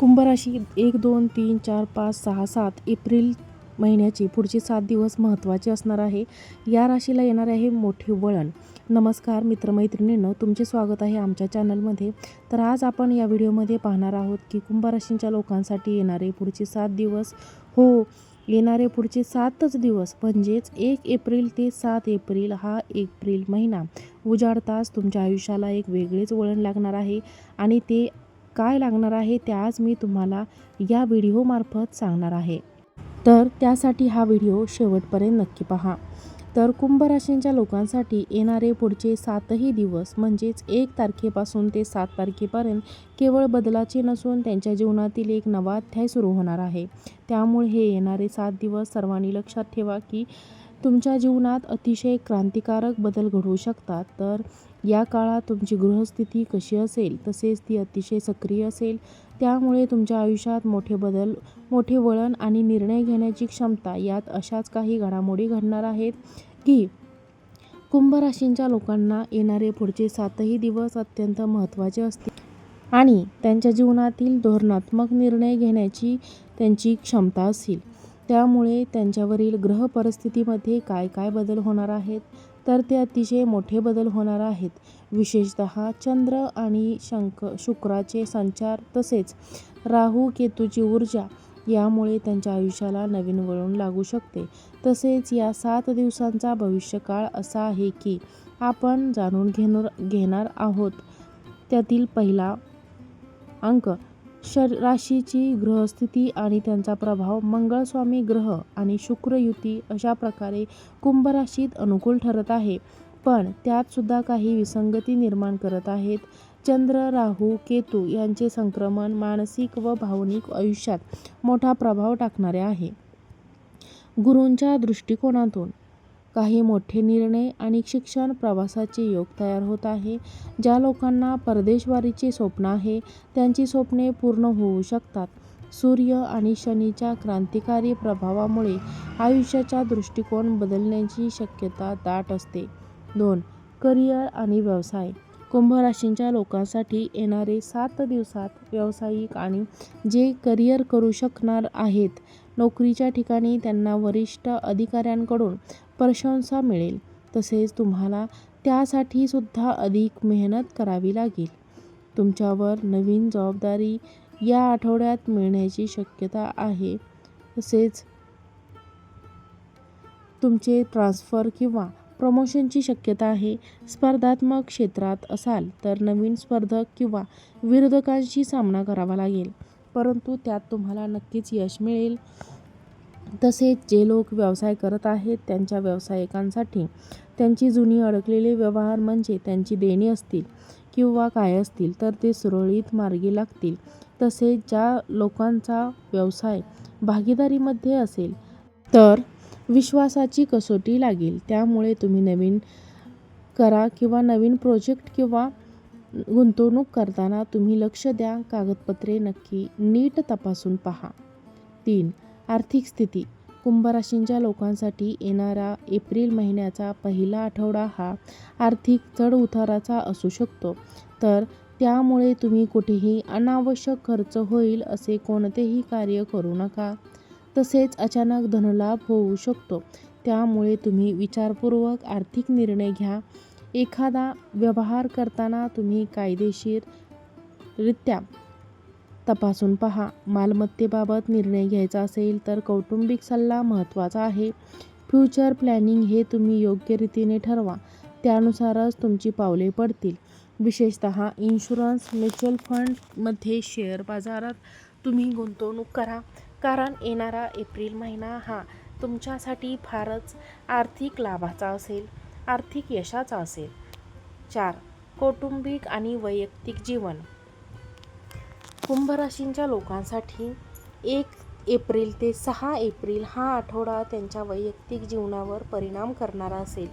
कुंभ राशी एक दोन तीन चार पाच सहा सात एप्रिल महिन्याचे पुढचे सात दिवस महत्त्वाचे असणार आहे. या राशीला येणार आहे मोठे वळण. नमस्कार मित्रमैत्रिणींनो तुमचे स्वागत आहे आमच्या चॅनलमध्ये. तर आज आपण या व्हिडिओमध्ये पाहणार आहोत की कुंभराशींच्या लोकांसाठी येणारे पुढचे सात दिवस. हो येणारे पुढचे सातच दिवस म्हणजेच एक एप्रिल ते सात एप्रिल हा एप्रिल महिना. उजाडताच तुमच्या आयुष्याला एक वेगळेच वळण लागणार आहे आणि ते काय लागणार आहे ते आज मी तुम्हाला या व्हिडिओमार्फत सांगणार आहे. तर त्यासाठी हा व्हिडिओ शेवटपर्यंत नक्की पहा. तर कुंभ राशींच्या लोकांसाठी येणारे पुढचे सातही दिवस म्हणजेच एक तारखेपासून ते सात तारखेपर्यंत केवळ बदलाचे नसून त्यांच्या जीवनातील एक नवा अध्याय सुरू होणार आहे. त्यामुळे हे येणारे सात दिवस सर्वांनी लक्षात ठेवा की तुमच्या जीवनात अतिशय क्रांतिकारक बदल घडवू शकतात. तर या काळात तुमची गृहस्थिती कशी असेल तसेच ती अतिशय सक्रिय असेल त्यामुळे तुमच्या आयुष्यात मोठे बदल मोठे वळण आणि निर्णय घेण्याची क्षमता यात अशाच काही घडामोडी घडणार आहेत की कुंभ राशींच्या लोकांना येणारे पुढचे सातही दिवस अत्यंत महत्त्वाचे असतील आणि त्यांच्या जीवनातील धोरणात्मक निर्णय घेण्याची त्यांची क्षमता असेल. त्यामुळे त्यांच्यावरील ग्रह परिस्थितीमध्ये काय काय बदल होणार आहेत? तर ते अतिशय मोठे बदल होणार आहेत. विशेषत चंद्र आणि शंक शुक्राचे संचार तसेच राहू केतूची ऊर्जा यामुळे त्यांच्या आयुष्याला नवीन वळण लागू शकते. तसेच या सात दिवसांचा भविष्यकाळ असा आहे की आपण जाणून घेणार घेणार आहोत. त्यातील पहिला अंक शर राशीची ग्रहस्थिती आणि त्यांचा प्रभाव मंगळस्वामी ग्रह आणि शुक्र युती अशा प्रकारे कुंभ राशीत अनुकूल ठरत आहे. पण त्यातसुद्धा काही विसंगती निर्माण करत आहेत. चंद्र राहू केतू यांचे संक्रमण मानसिक व भावनिक आयुष्यात मोठा प्रभाव टाकणारे आहे. गुरूंच्या दृष्टिकोनातून काही मोठे निर्णय आणि शिक्षण प्रवासाचे योग तयार होत आहे. ज्या लोकांना परदेशवारीचे स्वप्न आहे त्यांची स्वप्ने पूर्ण होऊ शकतात. सूर्य आणि शनीच्या क्रांतिकारी प्रभावामुळे आयुष्याचा दृष्टिकोन बदलण्याची शक्यता दाट असते. दोन करिअर आणि व्यवसाय. कुंभ राशींच्या लोकांसाठी येणारे सात दिवसात व्यावसायिक आणि जे करिअर करू शकणार आहेत नोकरीच्या ठिकाणी त्यांना वरिष्ठ अधिकाऱ्यांकडून प्रशंसा मिळेल. तसेच तुम्हाला त्यासाठी सुद्धा अधिक मेहनत करावी लागेल. तुमच्यावर नवीन जबाबदारी या आठवड्यात मिळण्याची शक्यता आहे. तसेच तुमचे ट्रान्सफर किंवा प्रमोशनची शक्यता आहे. स्पर्धात्मक क्षेत्रात असाल तर नवीन स्पर्धक किंवा विरोधकांशी सामना करावा लागेल. परंतु त्यात तुम्हाला नक्कीच यश मिळेल. तसेच जे लोक व्यवसाय करत आहेत त्यांच्या व्यावसायिकांसाठी त्यांची जुनी अडकलेले व्यवहार म्हणजे त्यांची देणी असतील किंवा काय असतील तर ते सुरळीत मार्गी लागतील. तसेच ज्या लोकांचा व्यवसाय भागीदारीमध्ये असेल तर विश्वासाची कसोटी लागेल. त्यामुळे तुम्ही नवीन करा किंवा नवीन प्रोजेक्ट किंवा गुंतवणूक करताना तुम्ही लक्ष द्या. कागदपत्रे नक्की नीट तपासून पहा. तीन आर्थिक स्थिती. कुंभराशींच्या लोकांसाठी येणारा एप्रिल महिन्याचा पहिला आठवडा हा आर्थिक चढउताराचा असू शकतो. तर त्यामुळे तुम्ही कुठेही अनावश्यक खर्च होईल असे कोणतेही कार्य करू नका. तसेच अचानक धनलाभ होऊ शकतो. त्यामुळे तुम्ही विचारपूर्वक आर्थिक निर्णय घ्या. एखादा व्यवहार करताना तुम्ही कायदेशीररित्या तपासून पहा. मालमत्तेबाबत निर्णय घ्यायचा असेल तर कौटुंबिक सल्ला महत्त्वाचा आहे. फ्युचर प्लॅनिंग हे तुम्ही योग्य रीतीने ठरवा. त्यानुसारच तुमची पावले पडतील. विशेषत इन्शुरन्स म्युच्युअल फंडमध्ये शेअर बाजारात तुम्ही गुंतवणूक करा. कारण येणारा एप्रिल महिना हा तुमच्यासाठी फारच आर्थिक लाभाचा असेल आर्थिक यशाचा असेल. चार. कौटुंबिक आणि वैयक्तिक जीवन. कुंभ राशींच्या लोकांसाठी एक एप्रिल ते सहा एप्रिल हा आठवडा त्यांच्या वैयक्तिक जीवनावर परिणाम करणारा असेल.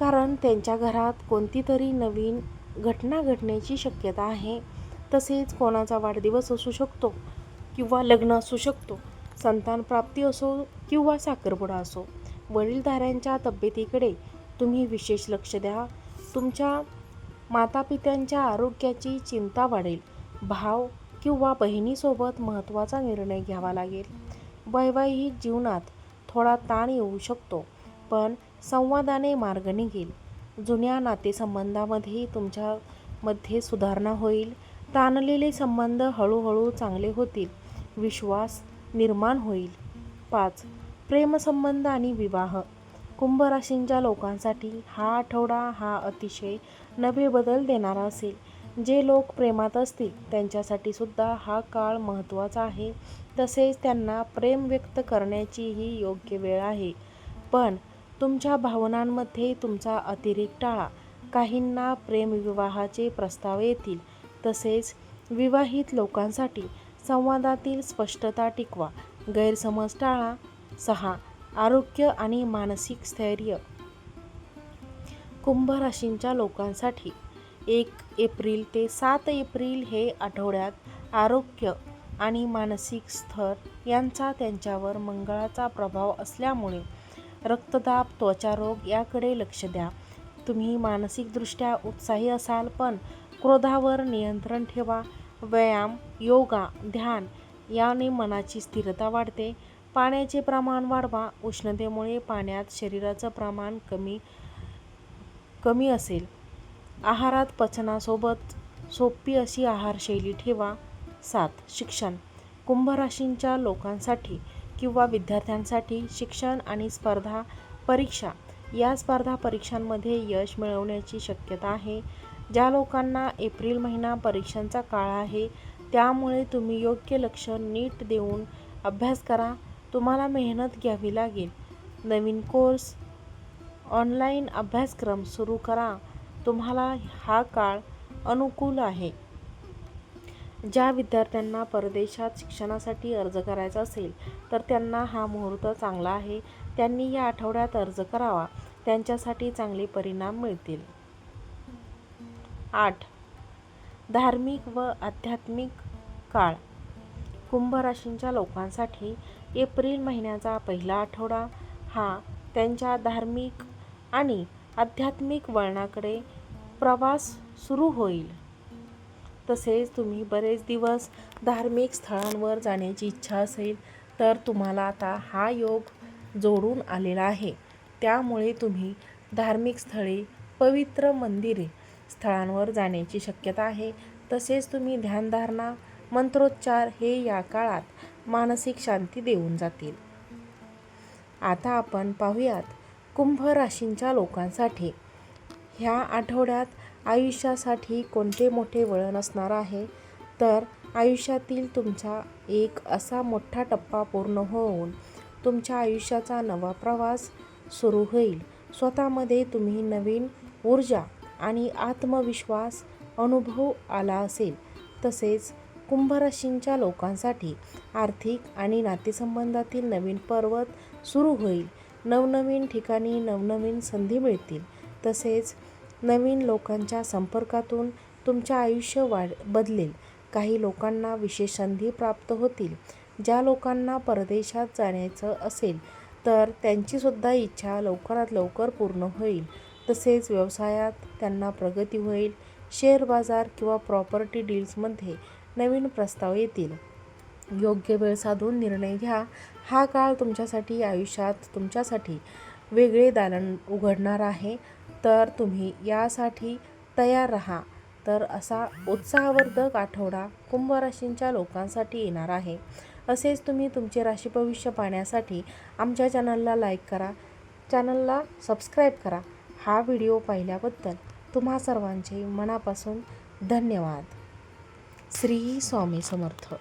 कारण त्यांच्या घरात कोणती तरी नवीन घटना घडण्याची शक्यता आहे. तसेच कोणाचा वाढदिवस असू शकतो किंवा लग्न असू शकतो संतान प्राप्ती असो किंवा साखरपुडा असो वडीलधाऱ्यांच्या तब्येतीकडे तुम्ही विशेष लक्ष द्या. तुमच्या मातापित्यांच्या आरोग्याची चिंता वाढेल. भाव किंवा बहिणीसोबत महत्त्वाचा निर्णय घ्यावा लागेल. वैवाहिक जीवनात थोडा ताण येऊ शकतो पण संवादाने मार्ग निघेल. जुन्या नातेसंबंधामध्ये तुमच्यामध्ये सुधारणा होईल. ताणलेले संबंध हळूहळू चांगले होतील. विश्वास निर्माण होईल. पाच प्रेमसंबंध आणि विवाह. कुंभ राशींच्या लोकांसाठी हा आठवडा हा अतिशय नवे बदल देणारा असेल. जे लोक प्रेमात असतील त्यांच्यासाठी सुद्धा हा काळ महत्त्वाचा आहे. तसेच त्यांना प्रेम व्यक्त करण्याची ही योग्य वेळ आहे. पण तुमच्या भावनांमध्ये तुमचा अतिरेक टाळा. काहींना प्रेमविवाहाचे प्रस्ताव येतील. तसेच विवाहित लोकांसाठी संवादातील स्पष्टता टिकवा. गैरसमज टाळा. सहा. आरोग्य आणि मानसिक स्थैर्य. कुंभ राशींच्या लोकांसाठी एक एप्रिल ते सात एप्रिल हे आठवड्यात आरोग्य आणि मानसिक स्तर यांचा त्यांच्यावर मंगळाचा प्रभाव असल्यामुळे रक्तदाब त्वचारोग याकडे लक्ष द्या. तुम्ही मानसिकदृष्ट्या उत्साही असाल पण क्रोधावर नियंत्रण ठेवा. व्यायाम योगा ध्यान याने मनाची स्थिरता वाढते. पाण्याचे प्रमाण वाढवा. उष्णतेमुळे पाण्यात शरीराचं प्रमाण कमी कमी असेल. आहारात पचनासोबत सोपी अशी आहारशैली ठेवा. सात. शिक्षण. कुंभ राशींच्या लोकांसाठी किंवा विद्यार्थ्यांसाठी शिक्षण आणि स्पर्धा परीक्षा. या स्पर्धा परीक्षांमध्ये यश मिळवण्याची शक्यता आहे. ज्या लोकांना एप्रिल महिना परीक्षांचा काळ आहे त्यामुळे तुम्ही योग्य लक्ष नीट देऊन अभ्यास करा. तुम्हाला मेहनत घ्यावी लागेल. नवीन कोर्स ऑनलाईन अभ्यासक्रम सुरू करा. तुम्हाला हा काळ अनुकूल आहे. ज्या विद्यार्थ्यांना परदेशात शिक्षणासाठी अर्ज करायचा असेल तर त्यांना हा मुहूर्त चांगला आहे. त्यांनी या आठवड्यात अर्ज करावा. त्यांच्यासाठी चांगले परिणाम मिळतील. आठ. धार्मिक व आध्यात्मिक काळ. कुंभ राशींच्या लोकांसाठी एप्रिल महिन्याचा पहिला आठवडा हा त्यांच्या धार्मिक आणि आध्यात्मिक वळणाकडे प्रवास सुरू होईल. तसेच तुम्ही बरेच दिवस धार्मिक स्थळांवर जाण्याची इच्छा असेल तर तुम्हाला आता हा योग जोडून आलेला आहे. त्यामुळे तुम्ही धार्मिक स्थळे पवित्र मंदिरे स्थळांवर जाण्याची शक्यता आहे. तसेच तुम्ही ध्यानधारणा मंत्रोच्चार हे या काळात मानसिक शांती देऊन जातील. आता आपण पाहूयात कुंभ राशींच्या लोकांसाठी. ह्या आठवड्यात आयुष्यासाठी कोणते मोठे वळण असणार आहे? तर आयुष्यातील तुमचा एक असा मोठा टप्पा पूर्ण होऊन तुमच्या आयुष्याचा नवा प्रवास सुरू होईल. स्वतःमध्ये तुम्ही नवीन ऊर्जा आणि आत्मविश्वास अनुभव आला असेल. तसेच कुंभराशींच्या लोकांसाठी आर्थिक आणि नातेसंबंधातील नवीन पर्वत सुरू होईल. नवनवीन ठिकाणी नवनवीन संधी मिळतील. तसेच नवीन लोकांच्या संपर्कातून तुमचे आयुष्य वाढ बदलेल. काही लोकांना विशेष संधी प्राप्त होतील. ज्या लोकांना परदेशात जाण्याचं असेल तर त्यांचीसुद्धा इच्छा लवकरात लवकर पूर्ण होईल. तसेच व्यवसायात त्यांना प्रगती होईल. शेअर बाजार किंवा प्रॉपर्टी डील्समध्ये नवीन प्रस्ताव येतील. योग्य वेळ साधून निर्णय घ्या. हा काळ तुमच्यासाठी आयुष्यात तुमच्यासाठी वेगळे दालन उघडणार आहे. तर तुम्ही यासाठी तयार राहा. तर असा उत्साहवर्धक आठवडा कुंभ राशींच्या लोकांसाठी येणार आहे. असेच तुम्ही तुमचे राशी भविष्य पाहण्यासाठी आमच्या चॅनलला लाईक करा. चॅनलला सबस्क्राईब करा. हा व्हिडिओ पाहिल्याबद्दल तुम्हा सर्वांचे मनापासून धन्यवाद. श्री स्वामी समर्थ.